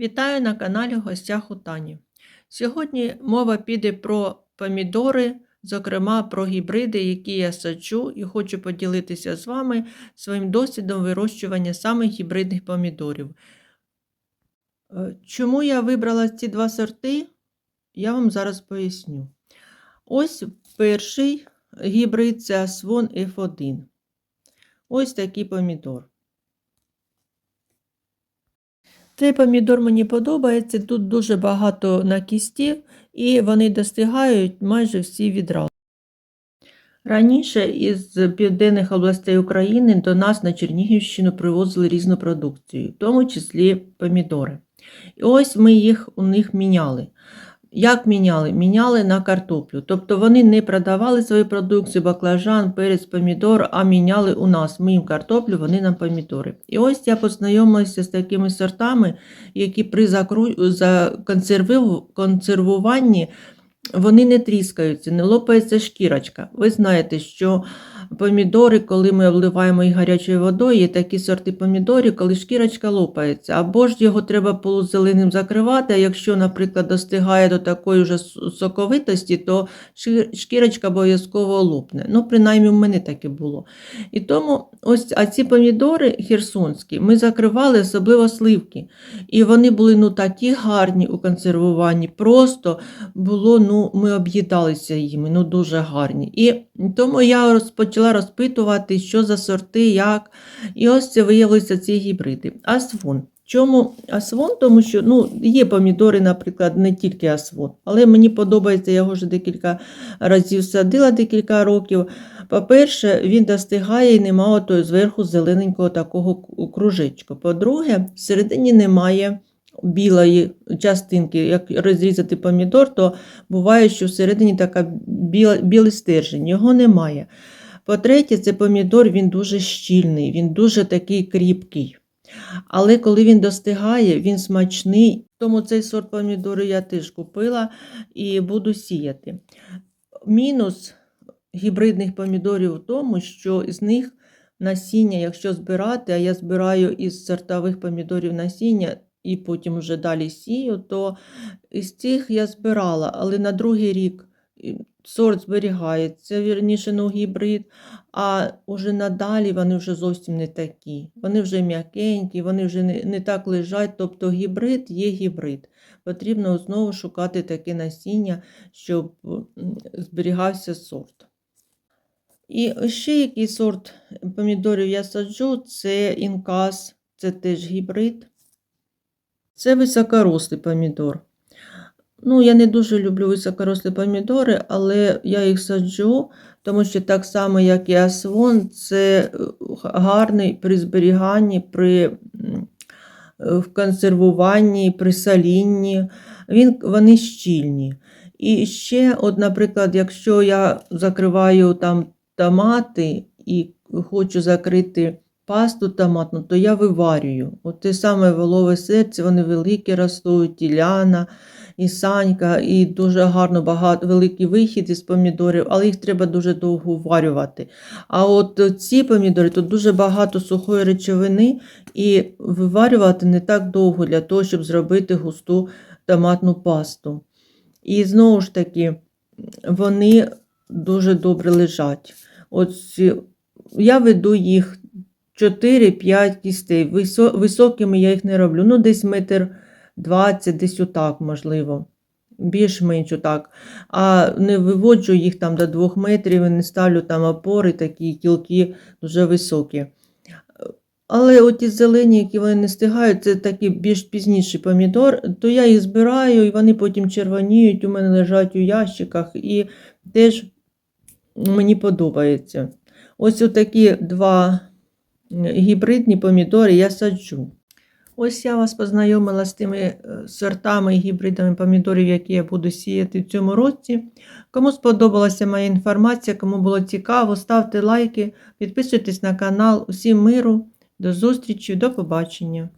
Вітаю на каналі Гостях у Тані. Сьогодні мова піде про помідори, зокрема про гібриди, які я саджу, і хочу поділитися з вами своїм досвідом вирощування саме гібридних помідорів. Е, Чому я вибрала ці два сорти, я вам зараз поясню. Ось перший гібрид це Aswon F1. Ось такий помідор. Цей помідор мені подобається. Тут дуже багато накістів, і вони достигають майже всі відразу. Раніше із південних областей України до нас на Чернігівщину привозили різну продукцію, в тому числі помідори. І ось ми їх у них міняли. Як міняли? Міняли на картоплю. Тобто вони не продавали свою продукцію, баклажан, перець, помідор, а міняли у нас. Ми їм картоплю, вони нам помідори. І ось я познайомилася з такими сортами, які при консервуванні вони не тріскаються, не лопається шкірочка. Ви знаєте, що помідори, коли ми обливаємо їх гарячою водою, є такі сорти помідорів, коли шкірочка лопається. Або ж його треба полузеленим закривати, а якщо, наприклад, достигає до такої вже соковитості, то шкірочка обов'язково лопне. Ну, принаймні, в мене таке було. І тому ось а ці помідори херсонські ми закривали, особливо сливки. І вони були ну, такі гарні у консервуванні. Просто було, ну, ми об'їдалися їми, ну дуже гарні. І тому я розпочала розпитувати, що за сорти, як. І ось це виявилися ці гібриди. Асвон. Чому асвон? Тому що ну, є помідори, наприклад, не тільки асвон, але мені подобається, я його вже декілька разів садила декілька років. По-перше, він достигає і немає отої зверху зелененького такого кружечка. По-друге, всередині немає білої частинки. Як розрізати помідор, то буває, що всередині така біла, білий стержень, його немає. По-третє, це помідор він дуже щільний, він дуже такий кріпкий. Але коли він достигає, він смачний, тому цей сорт помідору я теж купила і буду сіяти. Мінус гібридних помідорів в тому, що з них насіння, якщо збирати, а я збираю із сортових помідорів насіння і потім вже далі сію, то із цих я збирала, але на другий рік сорт зберігається, вірніше, ну, гібрид, а вже надалі вони вже зовсім не такі. Вони вже м'якенькі, вони вже не, не так лежать. Тобто гібрид є гібрид. Потрібно знову шукати таке насіння, щоб зберігався сорт. І ще який сорт помідорів я саджу, це інкас, це теж гібрид. Це високорослий помідор. Ну, я не дуже люблю високорослі помідори, але я їх саджу, тому що так само, як і асвон, це гарний при зберіганні, при в консервуванні, при солінні. Він, Вони щільні. І ще, от, наприклад, якщо я закриваю там томати і хочу закрити пасту томатну, то я виварюю. От те саме волове серце, вони великі ростуть, іляна, і санька, і дуже гарно багато великий вихід із помідорів, але їх треба дуже довго варювати. А от ці помідори тут дуже багато сухої речовини, і виварювати не так довго для того, щоб зробити густу томатну пасту. І знову ж таки, вони дуже добре лежать. От Я веду їх 4-5 кістей. Високими я їх не роблю. Ну, десь метр 20, десь отак, можливо. Більш-менш отак. А не виводжу їх там до 2 метрів і не ставлю там опори, такі кілки дуже високі. Але оті зелені, які вони не стигають, це такий більш пізніший помідор, то я їх збираю, і вони потім червоніють, у мене лежать у ящиках, і теж мені подобається. Ось такі два гібридні помідори я саджу. Ось я вас познайомила з тими е, сортами і гібридами помідорів, які я буду сіяти в цьому році. Кому сподобалася моя інформація, кому було цікаво, ставте лайки, підписуйтесь на канал. Усім миру, до зустрічі, до побачення!